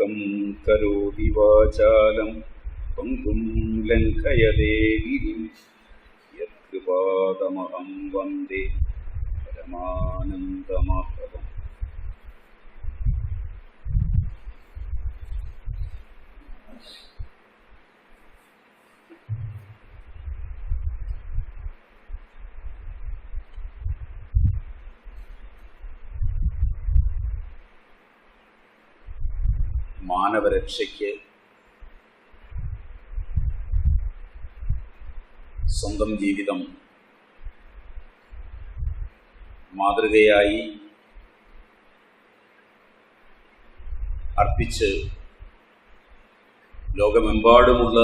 मूकं करोति वाचालं पङ्गुं लङ्घयते गिरिं यत्कृपादमहं वन्दे परमानन्दमाधवम् Thank you. മാനവരക്ഷയ്ക്ക് സ്വന്തം ജീവിതം മാതൃകയായി അർപ്പിച്ച് ലോകമെമ്പാടുമുള്ള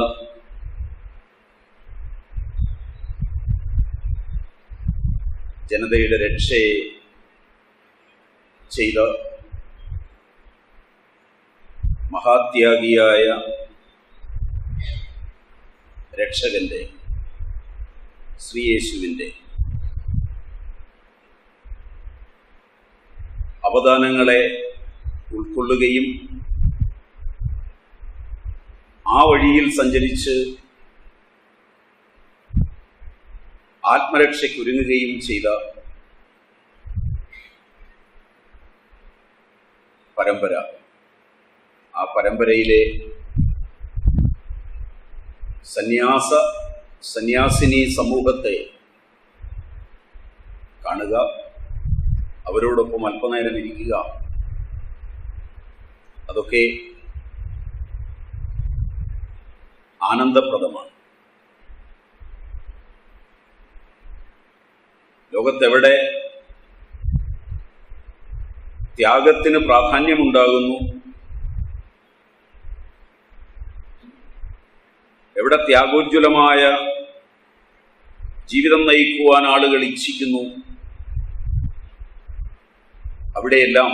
ജനതയുടെ രക്ഷയെ ചെയ്ത മഹാത്യാഗിയായ രക്ഷകന്റെ ശ്രീയേശുവിന്റെ അവദാനങ്ങളെ ഉൾക്കൊള്ളുകയും ആ വഴിയിൽ സഞ്ചരിച്ച് ആത്മരക്ഷയ്ക്കൊരുങ്ങുകയും ചെയ്ത പരമ്പര ആ പരമ്പരയിലെ സന്യാസ സന്യാസിനി സമൂഹത്തെ കാണുക അവരോടൊപ്പം അല്പനേരം ഇരിക്കുക അതൊക്കെ ആനന്ദപ്രദമാണ്. ലോകത്തെവിടെ ത്യാഗത്തിന് പ്രാധാന്യമുണ്ടാകുന്നു എവിടെ ത്യാഗോജ്വലമായ ജീവിതം നയിക്കുവാൻ ആളുകൾ ഇച്ഛിക്കുന്നു? അവിടെയെല്ലാം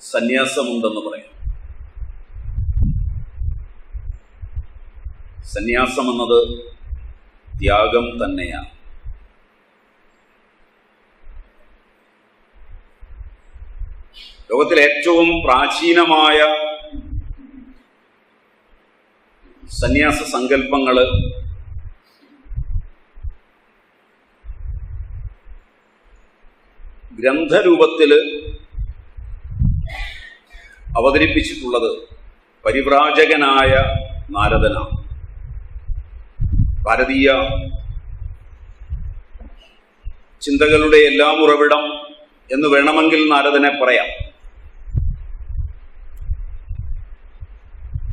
സന്യാസമുണ്ടെന്ന് പറയാം. സന്യാസം എന്നത് ത്യാഗം തന്നെയാണ്. ലോകത്തിലെ ഏറ്റവും പ്രാചീനമായ സന്യാസ സങ്കല്പങ്ങൾ ഗ്രന്ഥരൂപത്തിൽ അവതരിപ്പിച്ചിട്ടുള്ളത് പരിവ്രാജകനായ നാരദനാണ്. ഭാരതീയ ചിന്തകളുടെ എല്ലാം ഉറവിടം എന്ന് വേണമെങ്കിൽ നാരദനെ പറയാം.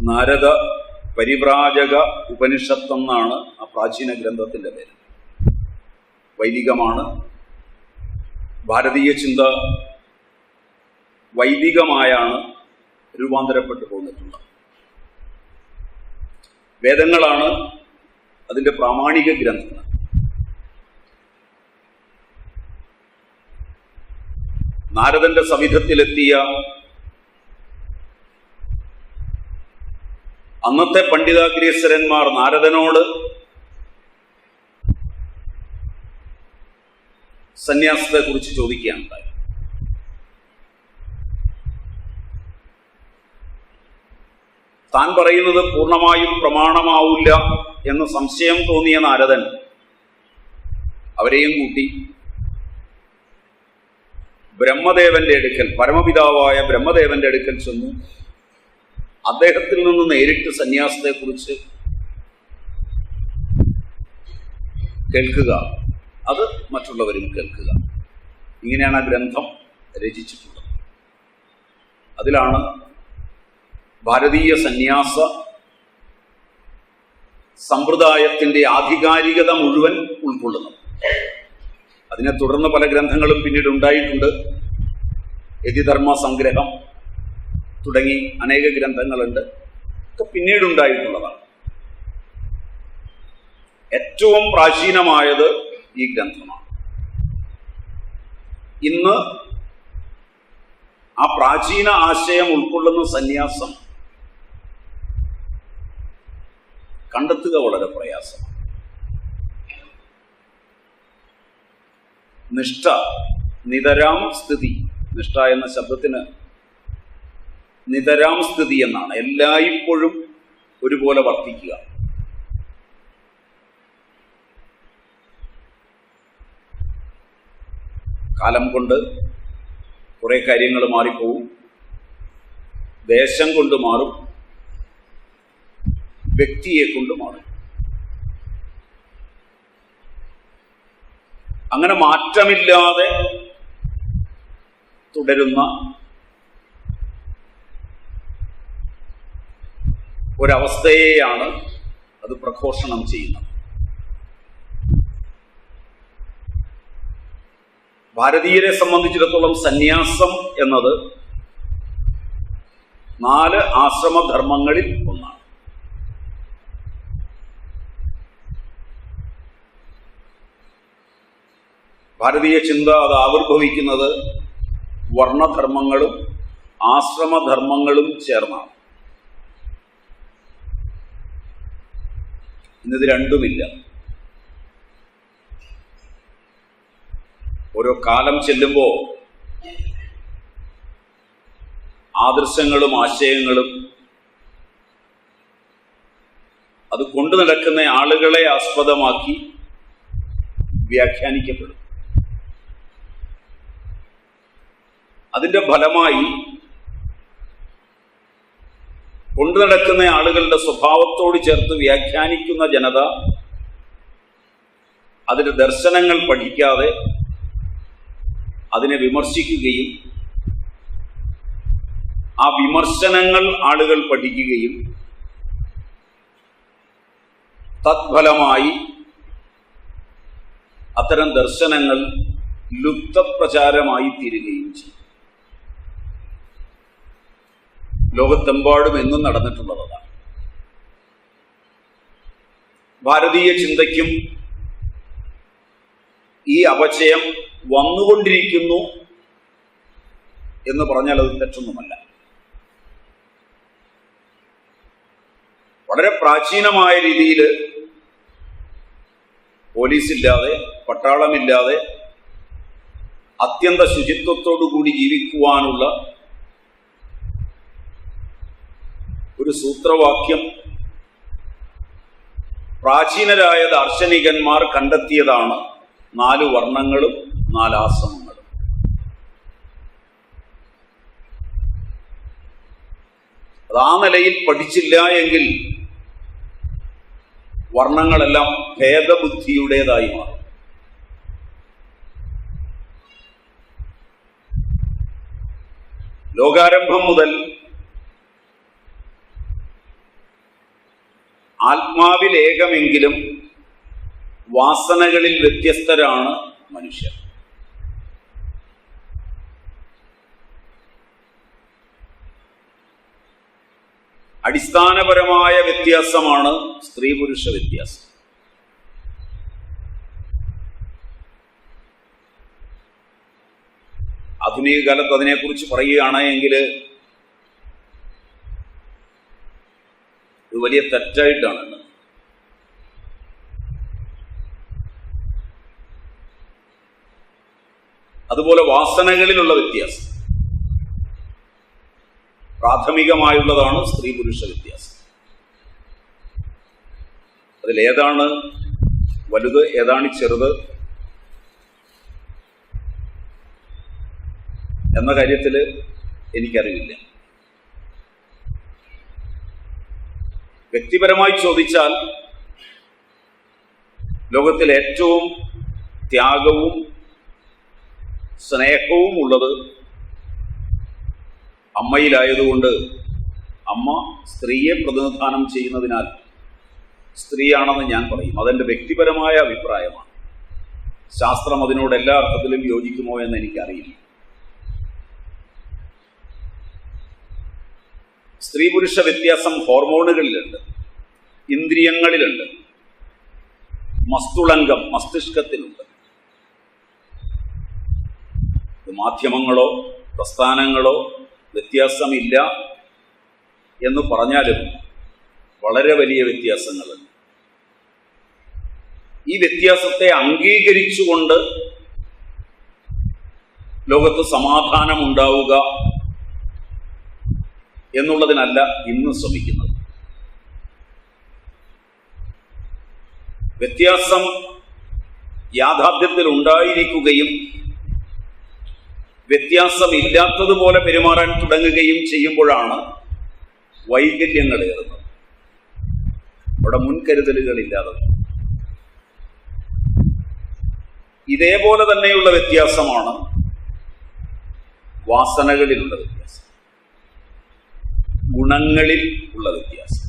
നാരദ പരിവ്രാജക ഉപനിഷത്ത് എന്നാണ് ആ പ്രാചീന ഗ്രന്ഥത്തിന്റെ പേര്. വൈദികമാണ്. ഭാരതീയ ചിന്ത വൈദികമായാണ് രൂപാന്തരപ്പെട്ടു പോന്നിട്ടുള്ളത്. വേദങ്ങളാണ് അതിന്റെ പ്രാമാണിക ഗ്രന്ഥങ്ങൾ. നാരദന്റെ സവിധത്തിലെത്തിയ അന്നത്തെ പണ്ഡിതാഗ്രീശ്വരന്മാർ നാരദനോട് സന്യാസത്തെ കുറിച്ച് ചോദിക്കുകയുണ്ടായി താൻ പറയുന്നത് പൂർണമായും പ്രമാണമാവില്ല എന്ന് സംശയം തോന്നിയ നാരദൻ അവരെയും കൂട്ടി ബ്രഹ്മദേവന്റെ അടുക്കൽ പരമപിതാവായ ബ്രഹ്മദേവന്റെ അടുക്കൽ ചെന്നു അദ്ദേഹത്തിൽ നിന്ന് നേരിട്ട് സന്യാസത്തെക്കുറിച്ച് കേൾക്കുക. അത് മറ്റുള്ളവരും കേൾക്കുക. ഇങ്ങനെയാണ് ആ ഗ്രന്ഥം രചിച്ചിട്ടുള്ളത്. അതിലാണ് ഭാരതീയ സന്യാസ സമ്പ്രദായത്തിന്റെ ആധികാരികത മുഴുവൻ ഉൾക്കൊള്ളുന്നത്. അതിനെ തുടർന്ന് പല ഗ്രന്ഥങ്ങളും പിന്നീട് ഉണ്ടായിട്ടുണ്ട്. യതിധർമ്മ സംഗ്രഹം തുടങ്ങി അനേക ഗ്രന്ഥങ്ങളുണ്ട്. ഒക്കെ പിന്നീടുണ്ടായിട്ടുള്ളതാണ്. ഏറ്റവും പ്രാചീനമായത് ഈ ഗ്രന്ഥമാണ്. ഇന്ന് ആ പ്രാചീന ആശയം ഉൾക്കൊള്ളുന്ന സന്യാസം കണ്ടെത്തുക വളരെ പ്രയാസമാണ്. നിഷ്ഠ നിതരാം സ്ഥിതി. നിഷ്ഠ എന്ന ശബ്ദത്തിന് നിതരാം സ്ഥിതി എന്നാണ്. എല്ലായ്പ്പോഴും ഒരുപോലെ വർത്തിക്കുക. കാലം കൊണ്ട് കുറെ കാര്യങ്ങൾ മാറിപ്പോവും. ദേശം കൊണ്ട് മാറും. വ്യക്തിയെ കൊണ്ട് മാറും. അങ്ങനെ മാറ്റമില്ലാതെ തുടരുന്ന ഒരവസ്ഥയെയാണ് അത് പ്രഘോഷണം ചെയ്യുന്നത്. ഭാരതീയരെ സംബന്ധിച്ചിടത്തോളം സന്യാസം എന്നത് നാല് ആശ്രമധർമ്മങ്ങളിൽ ഒന്നാണ്. ഭാരതീയ ചിന്ത അത് ആവിർഭവിക്കുന്നത് വർണധർമ്മങ്ങളും ആശ്രമധർമ്മങ്ങളും ചേർന്നാണ്. ഇന്നത് രണ്ടുമില്ല. ഓരോ കാലം ചെല്ലുമ്പോൾ ആദർശങ്ങളും ആശയങ്ങളും അത് കൊണ്ടു നടക്കുന്ന ആളുകളെ ആസ്പദമാക്കി വ്യാഖ്യാനിക്കപ്പെടും. അതിന്റെ ഫലമായി കൊണ്ടു നടക്കുന്ന ആളുകളുടെ സ്വഭാവത്തോട് ചേർത്ത് വ്യാഖ്യാനിക്കുന്ന ജനത അതിന്റെ ദർശനങ്ങൾ പഠിക്കാതെ അതിനെ വിമർശിക്കുകയും ആ വിമർശനങ്ങൾ ആളുകൾ പഠിക്കുകയും തത്ഫലമായി അത്തരം ദർശനങ്ങൾ ലുപ്തപ്രചാരമായി തീരുകയും ചെയ്യും. ലോകത്തെമ്പാടും എന്നും നടന്നിട്ടുള്ളതാണ്. ഭാരതീയ ചിന്തയ്ക്കും ഈ അപചയം വന്നുകൊണ്ടിരിക്കുന്നു എന്ന് പറഞ്ഞാൽ അത് തെറ്റൊന്നുമല്ല. വളരെ പ്രാചീനമായ രീതിയിൽ പോലീസില്ലാതെ പട്ടാളമില്ലാതെ അത്യന്ത ശുചിത്വത്തോടു കൂടി ജീവിക്കുവാനുള്ള ഒരു സൂത്രവാക്യം. പ്രാചീനരായ ദാർശനികന്മാർ കണ്ടെത്തിയതാണ് നാല് വർണങ്ങളും നാലാശ്രമങ്ങളും അത് ആ നിലയിൽ പഠിച്ചില്ല എങ്കിൽ വർണങ്ങളെല്ലാം ഭേദബുദ്ധിയുടേതായി മാറും. ലോകാരംഭം മുതൽ ആത്മാവിൽ ഏകമെങ്കിലും വാസനകളിൽ വ്യത്യസ്തരാണ് മനുഷ്യർ. അടിസ്ഥാനപരമായ വ്യത്യാസമാണ് സ്ത്രീ പുരുഷ വ്യത്യാസം. ആധുനിക കാലത്ത് അതിനെക്കുറിച്ച് പറയുകയാണ് എങ്കിൽ വലിയ തെറ്റായിട്ടാണ്. അതുപോലെ വാസനകളിലുള്ള വ്യത്യാസം. പ്രാഥമികമായുള്ളതാണ് സ്ത്രീ പുരുഷ വ്യത്യാസം. അതിലേതാണ് വലുത് ഏതാണ് ചെറുത്? എന്ന കാര്യത്തിൽ എനിക്കറിവില്ല. വ്യക്തിപരമായി ചോദിച്ചാൽ ലോകത്തിൽ ഏറ്റവും ത്യാഗവും സ്നേഹവും ഉള്ളത് അമ്മയിലായതുകൊണ്ട് അമ്മ സ്ത്രീയെ പ്രതിനിധാനം ചെയ്യുന്നതിനാൽ സ്ത്രീയാണെന്ന് ഞാൻ പറയും. അതെന്റെ വ്യക്തിപരമായ അഭിപ്രായമാണ്. ശാസ്ത്രം അതിനോട് എല്ലാ അർത്ഥത്തിലും യോജിക്കുമോ എന്ന് എനിക്കറിയില്ല. സ്ത്രീ പുരുഷ വ്യത്യാസം ഹോർമോണുകളിലുണ്ട്. ഇന്ദ്രിയങ്ങളിലുണ്ട്. മസ്തുളങ്കം മസ്തിഷ്കത്തിലുണ്ട്. മാധ്യമങ്ങളോ പ്രസ്ഥാനങ്ങളോ വ്യത്യാസമില്ല എന്ന് പറഞ്ഞാലും വളരെ വലിയ വ്യത്യാസങ്ങളുണ്ട്. ഈ വ്യത്യാസത്തെ അംഗീകരിച്ചുകൊണ്ട് ലോകത്ത് സമാധാനം ഉണ്ടാവുക എന്നുള്ളതിനല്ല ഇന്ന് ശ്രമിക്കുന്നത്. വ്യത്യാസം യാഥാർത്ഥ്യത്തിൽ ഉണ്ടായിരിക്കുകയും വ്യത്യാസമില്ലാത്തതുപോലെ പെരുമാറാൻ തുടങ്ങുകയും ചെയ്യുമ്പോഴാണ് വൈകല്യങ്ങൾ ഏറുന്നത്. അവിടെ മുൻകരുതലുകളില്ലാതെ. ഇല്ലാതെ ഇതേപോലെ തന്നെയുള്ള വ്യത്യാസമാണ് വാസനകളിലുള്ള വ്യത്യാസം. ഗുണങ്ങളിൽ ഉള്ള വ്യത്യാസം.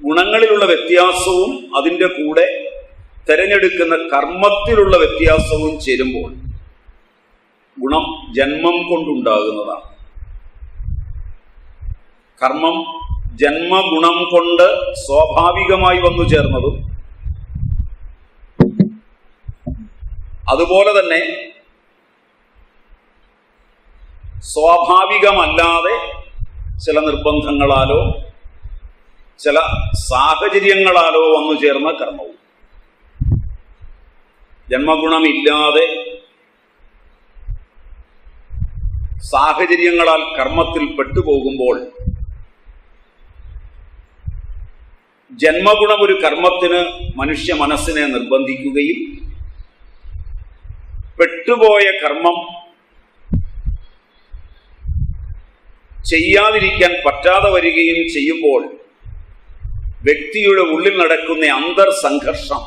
ഗുണങ്ങളിലുള്ള വ്യത്യാസവും അതിന്റെ കൂടെ തിരഞ്ഞെടുക്കുന്ന കർമ്മത്തിലുള്ള വ്യത്യാസവും ചേരുമ്പോൾ ഗുണം ജന്മം കൊണ്ടുണ്ടാകുന്നതാണ്. കർമ്മം ജന്മഗുണം കൊണ്ട് സ്വാഭാവികമായി വന്നു ചേർന്നതും അതുപോലെ തന്നെ സ്വാഭാവികമല്ലാതെ ചില നിർബന്ധങ്ങളാലോ ചില സാഹചര്യങ്ങളാലോ വന്നു ചേർന്ന കർമ്മവും. ജന്മഗുണമില്ലാതെ സാഹചര്യങ്ങളാൽ കർമ്മത്തിൽ പെട്ടുപോകുമ്പോൾ ജന്മഗുണം ഒരു കർമ്മത്തിന് മനുഷ്യ മനസ്സിനെ നിർബന്ധിക്കുകയും പെട്ടുപോയ കർമ്മം ചെയ്യാതിരിക്കാൻ പറ്റാതെ വരികയും ചെയ്യുമ്പോൾ വ്യക്തിയുടെ ഉള്ളിൽ നടക്കുന്ന അന്തർ സംഘർഷം.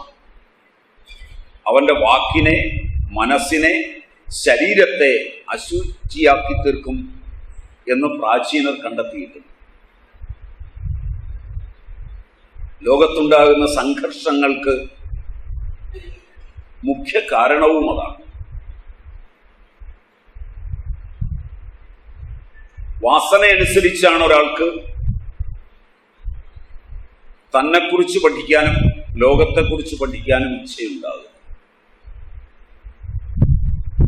അവന്റെ വാക്കിനെ മനസ്സിനെ ശരീരത്തെ അശുചിയാക്കി തീർക്കും എന്ന് പ്രാചീനർ കണ്ടെത്തിയിട്ടുണ്ട്. ലോകത്തുണ്ടാകുന്ന സംഘർഷങ്ങൾക്ക് മുഖ്യ കാരണവും അതാണ്. വാസന അനുസരിച്ചാണ് ഒരാൾക്ക് തന്നെക്കുറിച്ച് പഠിക്കാനും ലോകത്തെക്കുറിച്ച് പഠിക്കാനും ഇച്ഛയുണ്ടാകും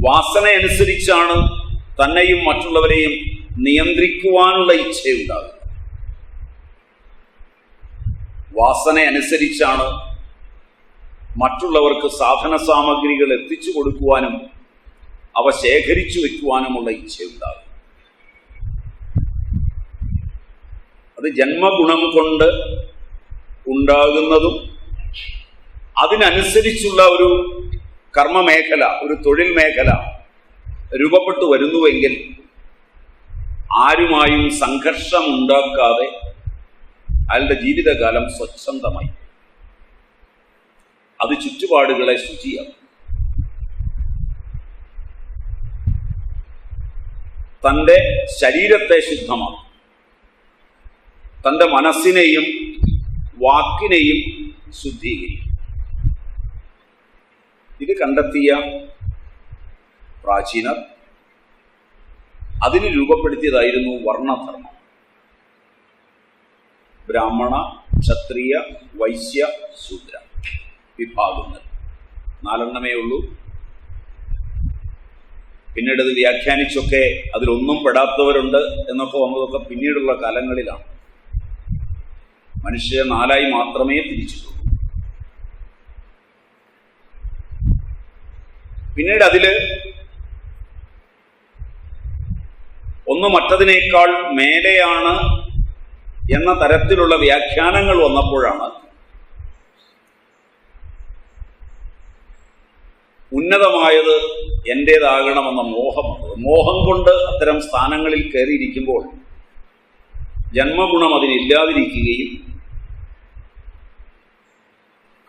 വാസന അനുസരിച്ചാണ് തന്നെയും മറ്റുള്ളവരെയും നിയന്ത്രിക്കുവാനുള്ള ഇച്ഛയുണ്ടാകുന്നത്. വാസന അനുസരിച്ചാണ് മറ്റുള്ളവർക്ക് സാധന സാമഗ്രികൾ എത്തിച്ചു കൊടുക്കുവാനും അവ ശേഖരിച്ചു വെക്കുവാനുമുള്ള ഇച്ഛയുണ്ടാകും അത് ജന്മഗുണം കൊണ്ട് ഉണ്ടാകുന്നതും അതിനനുസരിച്ചുള്ള ഒരു കർമ്മമേഖല ഒരു തൊഴിൽ മേഖല രൂപപ്പെട്ടു വരുന്നുവെങ്കിൽ ആരുമായും സംഘർഷം ഉണ്ടാക്കാതെ അയാളുടെ ജീവിതകാലം സ്വച്ഛന്തമായി അത് ചുറ്റുപാടുകളെ ശുചിയാക്കും. തന്റെ ശരീരത്തെ ശുദ്ധമാക്കും. തന്റെ മനസ്സിനെയും വാക്കിനെയും ശുദ്ധീകരിക്കും. ഇത് കണ്ടെത്തിയ പ്രാചീനർ അതിന് രൂപപ്പെടുത്തിയതായിരുന്നു വർണധർമ്മം. ബ്രാഹ്മണ ക്ഷത്രിയ വൈശ്യ ശൂദ്ര വിഭാഗങ്ങൾ. നാലെണ്ണമേ ഉള്ളൂ. പിന്നീട് അത് വ്യാഖ്യാനിച്ചൊക്കെ അതിലൊന്നും പെടാത്തവരുണ്ട് എന്നൊക്കെ വന്നതൊക്കെ പിന്നീടുള്ള കാലങ്ങളിലാണ്. മനുഷ്യരെ നാലായി മാത്രമേ തിരിച്ചിട്ടുള്ളൂ. പിന്നീട് അതിൽ ഒന്ന് മറ്റതിനേക്കാൾ മേലെയാണ് എന്ന തരത്തിലുള്ള വ്യാഖ്യാനങ്ങൾ വന്നപ്പോഴാണ് ഉന്നതമായത് എന്റേതാകണമെന്ന മോഹം. വന്നത് മോഹം കൊണ്ട് അത്തരം സ്ഥാനങ്ങളിൽ കയറിയിരിക്കുമ്പോൾ ജന്മഗുണം അതിനില്ലാതിരിക്കുകയും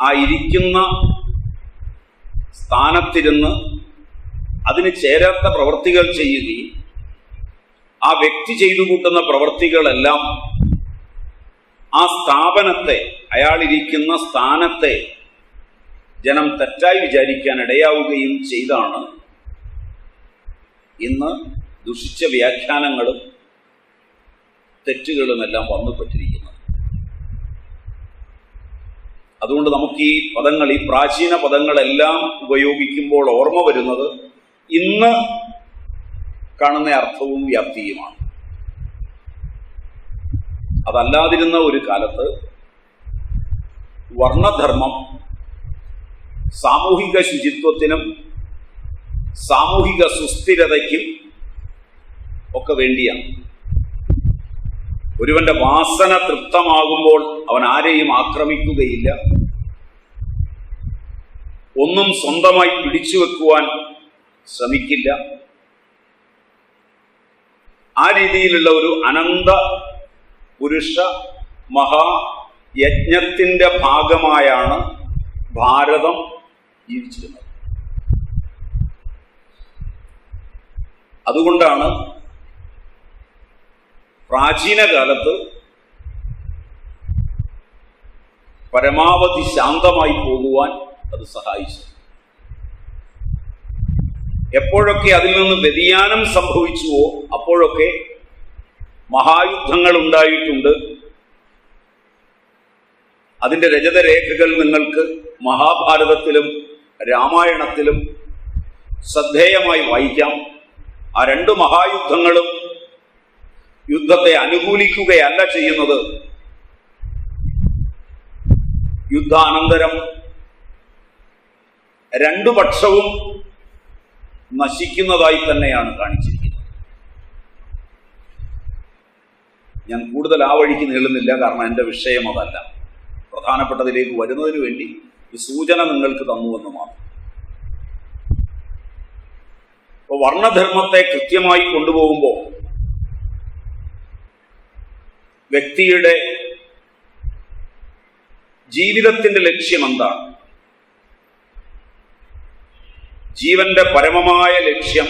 ആ ഇരിക്കുന്ന സ്ഥാനത്തിരുന്ന് അതിന് ചേരാത്ത പ്രവൃത്തികൾ ചെയ്യുകയും ആ വ്യക്തി ചെയ്തു കൂട്ടുന്ന പ്രവൃത്തികളെല്ലാം ആ സ്ഥാപനത്തെ അയാളിരിക്കുന്ന സ്ഥാനത്തെ ജനം തെറ്റായി വിചാരിക്കാൻ ഇടയാവുകയും ചെയ്താണ്. ഇന്ന് ദുഷിച്ച വ്യാഖ്യാനങ്ങളും തെറ്റുകളുമെല്ലാം വന്നുപെട്ടിരിക്കുന്നത് അതുകൊണ്ട് നമുക്ക് ഈ പദങ്ങൾ ഈ പ്രാചീന പദങ്ങളെല്ലാം ഉപയോഗിക്കുമ്പോൾ ഓർമ്മ വരുന്നത് ഇന്ന് കാണുന്ന അർത്ഥവും വ്യാപ്തിയുമാണ്. അതല്ലാതിരുന്ന ഒരു കാലത്ത് വർണധർമ്മം സാമൂഹിക ശുചിത്വത്തിനും സാമൂഹിക സുസ്ഥിരതയ്ക്കും ഒക്കെ വേണ്ടിയാണ്. ഒരുവന്റെ വാസന തൃപ്തമാകുമ്പോൾ അവൻ ആരെയും ആക്രമിക്കുകയില്ല. ഒന്നും സ്വന്തമായി പിടിച്ചു വെക്കുവാൻ ശ്രമിക്കില്ല. ആ രീതിയിലുള്ള ഒരു അനന്ത പുരുഷ മഹാ യജ്ഞത്തിന്റെ ഭാഗമായാണ് ഭാരതം ജീവിച്ചിരുന്നത്. അതുകൊണ്ടാണ് പ്രാചീന കാലത്ത് പരമാവധി ശാന്തമായി പോകുവാൻ അത് സഹായിച്ചു. എപ്പോഴൊക്കെ അതിൽ നിന്ന് വ്യതിയാനം സംഭവിച്ചുവോ അപ്പോഴൊക്കെ മഹായുദ്ധങ്ങൾ ഉണ്ടായിട്ടുണ്ട്. അതിന്റെ രചതരേഖകൾ നിങ്ങൾക്ക് മഹാഭാരതത്തിലും രാമായണത്തിലും ശ്രദ്ധേയമായി വായിക്കാം. ആ രണ്ട് മഹായുദ്ധങ്ങളും യുദ്ധത്തെ അനുകൂലിക്കുകയല്ല ചെയ്യുന്നത്. യുദ്ധാനന്തരം രണ്ടു പക്ഷവും നശിക്കുന്നതായി തന്നെയാണ് കാണിച്ചിരിക്കുന്നത്. ഞാൻ കൂടുതൽ ആ വഴിക്ക് നീളുന്നില്ല കാരണം എന്റെ വിഷയം അതല്ല. പ്രധാനപ്പെട്ടതിലേക്ക് വരുന്നതിന് വേണ്ടി ഈ സൂചന നിങ്ങൾക്ക് തന്നുവെന്ന് മാത്രം. അപ്പോൾ വർണധർമ്മത്തെ കൃത്യമായി കൊണ്ടുപോകുമ്പോൾ വ്യക്തിയുടെ ജീവിതത്തിന്റെ ലക്ഷ്യം എന്താണ് ജീവന്റെ പരമമായ ലക്ഷ്യം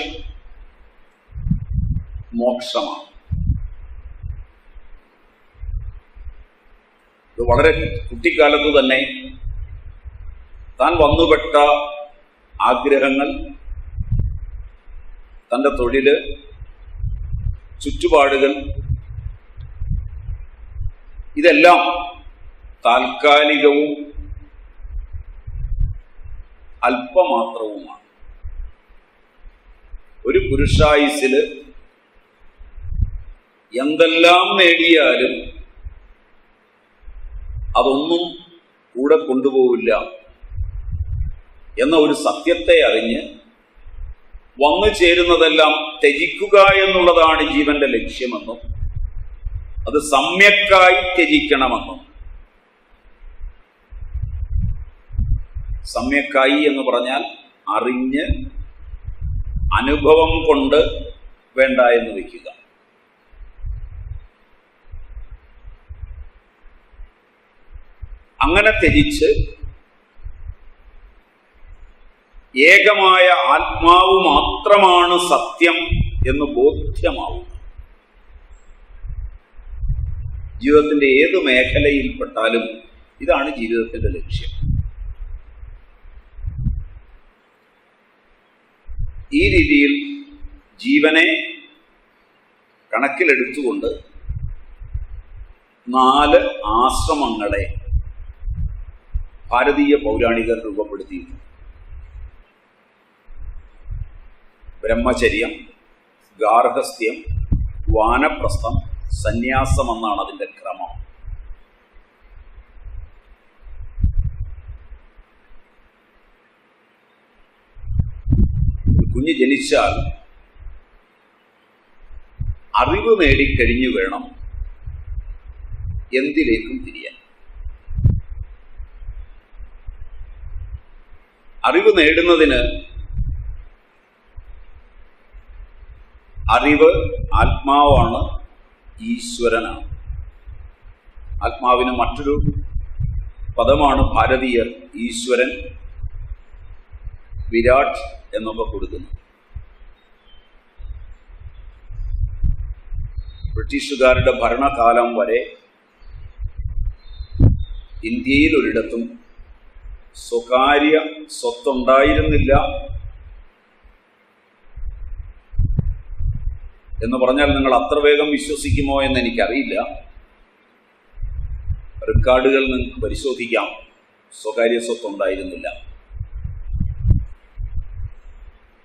മോക്ഷമാണ്. ഇത് വളരെ കുട്ടിക്കാലത്ത് തന്നെ താൻ വന്നുപെട്ട ആഗ്രഹങ്ങൾ തന്റെ തൊഴിൽ ചുറ്റുപാടുകൾ ഇതെല്ലാം താൽക്കാലികവും അല്പമാത്രവുമാണ്. ഒരു പുരുഷായുസിൽ എന്തെല്ലാം നേടിയാലും അതൊന്നും കൂടെ കൊണ്ടുപോവില്ല എന്ന ഒരു സത്യത്തെ അറിഞ്ഞ് വന്നു ചേരുന്നതെല്ലാം ത്യജിക്കുക എന്നുള്ളതാണ് ജീവന്റെ ലക്ഷ്യമെന്നും അത് സമ്യക്കായി ത്യജിക്കണമെന്നും. സമ്യക്കായി എന്ന് പറഞ്ഞാൽ അറിഞ്ഞ് അനുഭവം കൊണ്ട് വേണ്ട എന്ന് വയ്ക്കുക. അങ്ങനെ ത്യജിച്ച് ഏകമായ ആത്മാവ് മാത്രമാണ് സത്യം എന്ന് ബോധ്യമാവുക. ജീവിതത്തിന്റെ ഏത് മേഖലയിൽപ്പെട്ടാലും ഇതാണ് ജീവിതത്തിന്റെ ലക്ഷ്യം. ഈ രീതിയിൽ ജീവനെ കണക്കിലെടുത്തുകൊണ്ട് നാല് ആശ്രമങ്ങളെ ഭാരതീയ പൗരാണികർ രൂപപ്പെടുത്തിയിരുന്നു. ബ്രഹ്മചര്യം ഗാർഹസ്ഥ്യം വാനപ്രസ്ഥം സന്യാസം എന്നാണ് അതിന്റെ ക്രമം കുഞ്ഞ് ജനിച്ചാൽ അറിവ് നേടിക്കഴിഞ്ഞു വേണം എന്തിലേക്കും തിരിയാൻ. അറിവ് നേടുന്നതിന് അറിവ് ആത്മാവാണ് ഈശ്വരനാണ്. ആത്മാവിന് മറ്റൊരു പദമാണ് ഭാരതീയർ ഈശ്വരൻ വിരാട് എന്നൊക്കെ കൊടുക്കുന്നു. ബ്രിട്ടീഷുകാരുടെ ഭരണകാലം വരെ ഇന്ത്യയിൽ ഒരിടത്തും സ്വകാര്യ സ്വത്തുണ്ടായിരുന്നില്ല. എന്ന് പറഞ്ഞാൽ നിങ്ങൾ അത്ര വേഗം വിശ്വസിക്കുമോ എന്ന് എനിക്കറിയില്ല. റെക്കോർഡുകൾ നിങ്ങൾക്ക് പരിശോധിക്കാം. സ്വകാര്യ സ്വത്ത് ഉണ്ടായിരുന്നില്ല.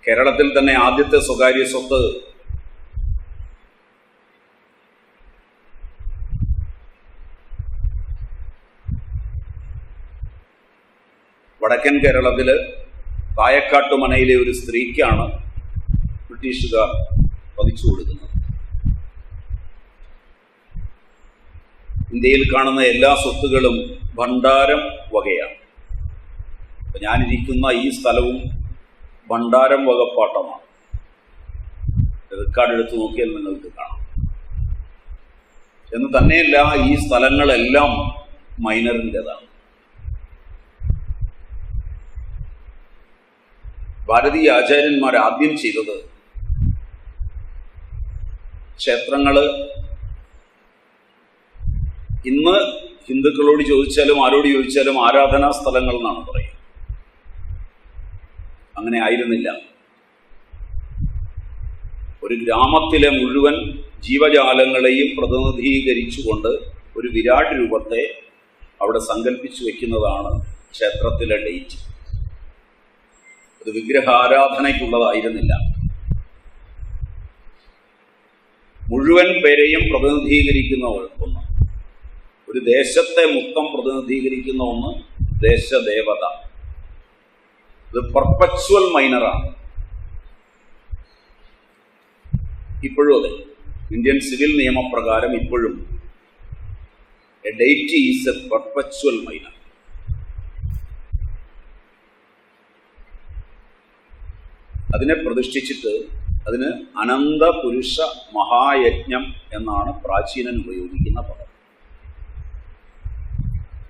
കേരളത്തിൽ തന്നെ ആദ്യത്തെ സ്വകാര്യ സ്വത്ത് വടക്കൻ കേരളത്തിൽ പായക്കാട്ടുമനയിലെ ഒരു സ്ത്രീക്കാണ് ബ്രിട്ടീഷുകാർ പതിച്ചു കൊടുക്കുന്നത് ഇന്ത്യയിൽ കാണുന്ന എല്ലാ സ്വത്തുകളും ഭണ്ഡാരം വകയാണ്. ഞാനിരിക്കുന്ന ഈ സ്ഥലവും ഭണ്ഡാരം വകപ്പാട്ടമാണ്. റെക്കാർഡ് എടുത്തു നോക്കിയാൽ നിങ്ങൾക്ക് കാണാം. എന്ന് തന്നെയല്ല ഈ സ്ഥലങ്ങളെല്ലാം മൈനറിന്റെതാണ്. ഭാരതീയ ആചാര്യന്മാർ ആദ്യം ചെയ്തത് ക്ഷേത്രങ്ങൾ. ഇന്ന് ഹിന്ദുക്കളോട് ചോദിച്ചാലും ആരോട് ചോദിച്ചാലും ആരാധനാ സ്ഥലങ്ങൾ എന്നാണ് പറയുക. അങ്ങനെ ആയിരുന്നില്ല. ഒരു ഗ്രാമത്തിലെ മുഴുവൻ ജീവജാലങ്ങളെയും പ്രതിനിധീകരിച്ചുകൊണ്ട് ഒരു വിരാട് രൂപത്തെ അവിടെ സങ്കല്പിച്ചു വെക്കുന്നതാണ് ക്ഷേത്രത്തിലെ ഡേറ്റ്. അത് വിഗ്രഹാരാധനയ്ക്കുള്ളതായിരുന്നില്ല. മുഴുവൻ പേരെയും പ്രതിനിധീകരിക്കുന്ന ഒന്ന് ഒരു ദേശത്തെ മൊത്തം പ്രതിനിധീകരിക്കുന്ന ഒന്ന് ദേശദേവത. ഇത് പെർപ്പച്വൽ മൈനറാണ് ഇപ്പോഴും അതെ. ഇന്ത്യൻ സിവിൽ നിയമപ്രകാരം ഇപ്പോഴും a deity is a perpetual minor അതിനെ പ്രതിഷ്ഠിച്ചിട്ട് അതിന് അനന്ത പുരുഷ മഹായജ്ഞം എന്നാണ് പ്രാചീനൻ ഉപയോഗിക്കുന്ന പദം.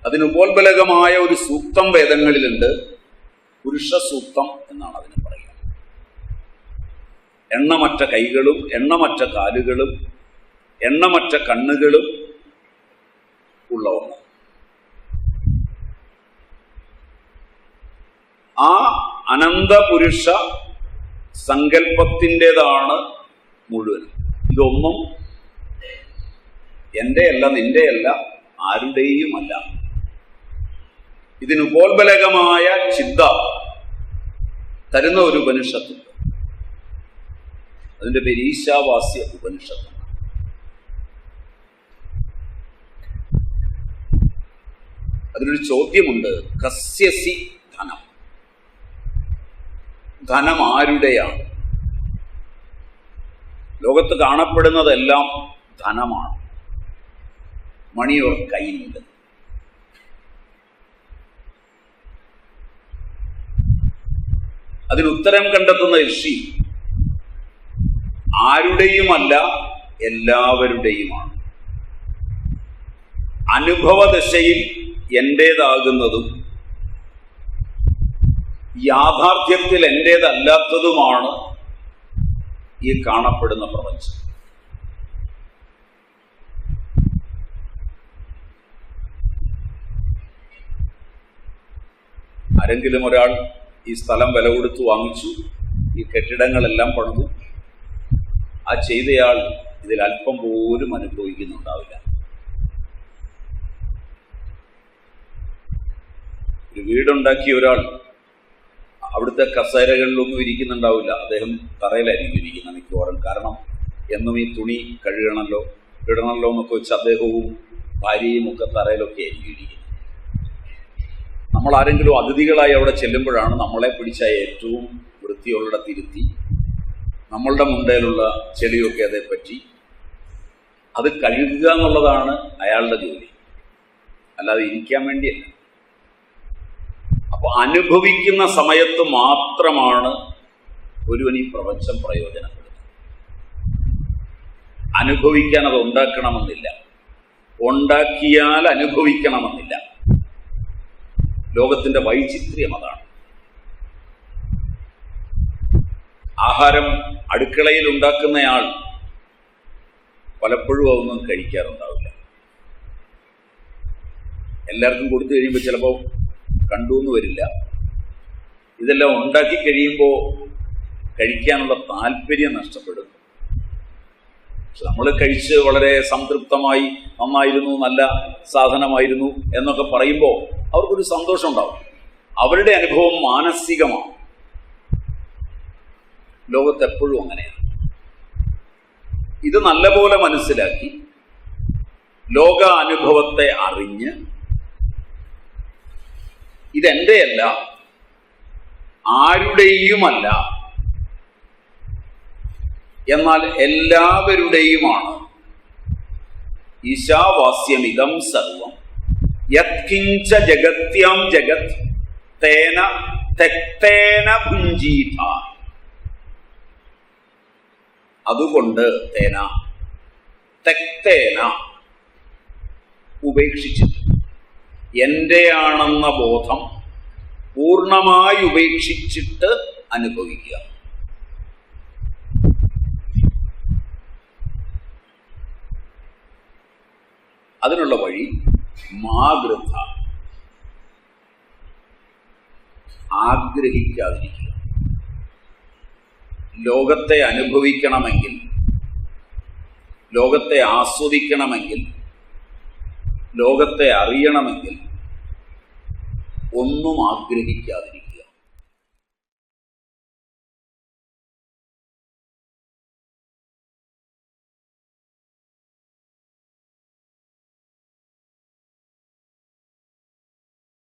അതിന് ഉപോത്ബലകമായ ഒരു സൂക്തം വേദങ്ങളിലുണ്ട്. പുരുഷ സൂക്തം എന്നാണ് അതിന് പറയുന്നത്. എണ്ണമറ്റ കൈകളും എണ്ണമറ്റ കാലുകളും എണ്ണമറ്റ കണ്ണുകളും ഉള്ള ഒന്ന്. ആ അനന്തപുരുഷ സങ്കല്പത്തിന്റെതാണ് മുഴുവൻ. ഇതൊന്നും എന്റെ അല്ല നിന്റെ അല്ല ആരുടെയും അല്ല ചിന്ത തരുന്ന ഒരു ഉപനിഷത്തുണ്ട്. അതിന്റെ പേര് ഈശാവാസ്യ ഉപനിഷത്ത് അതിനൊരു ചോദ്യമുണ്ട്. കസ്യസി ധനം ആരുടെയാണ് ലോകത്ത് കാണപ്പെടുന്നതെല്ലാം ധനമാണ്. മണിയോർ കയ്യിലുണ്ട് അതിനുത്തരം കണ്ടെത്തുന്ന ഋഷി ആരുടെയുമല്ല എല്ലാവരുടെയുമാണ്. അനുഭവദശയിൽ എന്റേതാകുന്നതും യാഥാർത്ഥ്യത്തിൽ എന്റേതല്ലാത്തതുമാണ് ഈ കാണപ്പെടുന്ന പ്രപഞ്ചം. ആരെങ്കിലും ഒരാൾ ഈ സ്ഥലം വില കൊടുത്ത് വാങ്ങിച്ചു ഈ കെട്ടിടങ്ങളെല്ലാം പണിതു ആ ചെയ്തയാൾ ഇതിൽ അല്പം പോലും അനുഭവിക്കുന്നുണ്ടാവില്ല. ഒരു വീടുണ്ടാക്കിയ ഒരാൾ അവിടുത്തെ കസേരകളിലൊന്നും ഇരിക്കുന്നുണ്ടാവില്ല. അദ്ദേഹം തറയിലായിരിക്കും ഇരിക്കുന്നത് മിക്കവാറും. കാരണം എന്നും ഈ തുണി കഴുകണല്ലോ ഇടണല്ലോ എന്നൊക്കെ വെച്ച് അദ്ദേഹവും ഭാര്യയും ഒക്കെ തറയിലൊക്കെ ആയിരിക്കും ഇരിക്കുന്നത്. നമ്മൾ ആരെങ്കിലും അതിഥികളായി അവിടെ ചെല്ലുമ്പോഴാണ് നമ്മളെ പിടിച്ച ഏറ്റവും വൃത്തിയുള്ളിടത്തിരുത്തി നമ്മളുടെ മുണ്ടയിലുള്ള ചെളിയൊക്കെ അതേപ്പറ്റി അത് കഴുകുക എന്നുള്ളതാണ് അയാളുടെ ജോലി. അല്ലാതെ ഇരിക്കാൻ വേണ്ടിയല്ല. അപ്പൊ അനുഭവിക്കുന്ന സമയത്ത് മാത്രമാണ് ഒരുവൻ ഈ പ്രപഞ്ചം പ്രയോജനപ്പെടുന്നത് അനുഭവിക്കാൻ അത് ഉണ്ടാക്കണമെന്നില്ല. ഉണ്ടാക്കിയാൽ അനുഭവിക്കണമെന്നില്ല. ലോകത്തിന്റെ വൈചിത്ര്യം അതാണ്. ആഹാരം അടുക്കളയിൽ ഉണ്ടാക്കുന്നയാൾ പലപ്പോഴും അതൊന്നും കഴിക്കാറുണ്ടാവില്ല. എല്ലാവർക്കും കൊടുത്തു കഴിയുമ്പോൾ ചിലപ്പോൾ കണ്ടു എന്ന് വരില്ല. ഇതെല്ലാം ഉണ്ടാക്കി കഴിയുമ്പോൾ കഴിക്കാനുള്ള താല്പര്യം നഷ്ടപ്പെടും. നമ്മൾ കഴിച്ച് വളരെ സംതൃപ്തമായി നന്നായിരുന്നു നല്ല സാധനമായിരുന്നു എന്നൊക്കെ പറയുമ്പോൾ അവർക്കൊരു സന്തോഷം ഉണ്ടാവും. അവരുടെ അനുഭവം മാനസികമാണ്. ലോകത്ത് എപ്പോഴും അങ്ങനെയാണ്. ഇത് നല്ലപോലെ മനസ്സിലാക്കി ലോക അനുഭവത്തെ അറിഞ്ഞ് ഇതെന്റെയല്ല ആരുടെയുമല്ല. എന്നാൽ എല്ലാവരുടെയുമാണ്. ഈശാവാസ്യമിതം സർവം. യത്കിഞ്ച ജഗത്യാം ജഗത് തേന തെക്തേന ഭുഞ്ചീത അതുകൊണ്ട് തേന തെക്തേന ഉപേക്ഷിച്ചിട്ട് എന്റെയാണെന്ന ബോധം പൂർണമായി ഉപേക്ഷിച്ചിട്ട് അനുഭവിക്കുക. അതിനുള്ള വഴി മാതൃത ആഗ്രഹിക്കാതിരിക്കുക. ലോകത്തെ അനുഭവിക്കണമെങ്കിൽ ലോകത്തെ ആസ്വദിക്കണമെങ്കിൽ ലോകത്തെ അറിയണമെങ്കിൽ ഒന്നും ആഗ്രഹിക്കാതിരിക്കുക.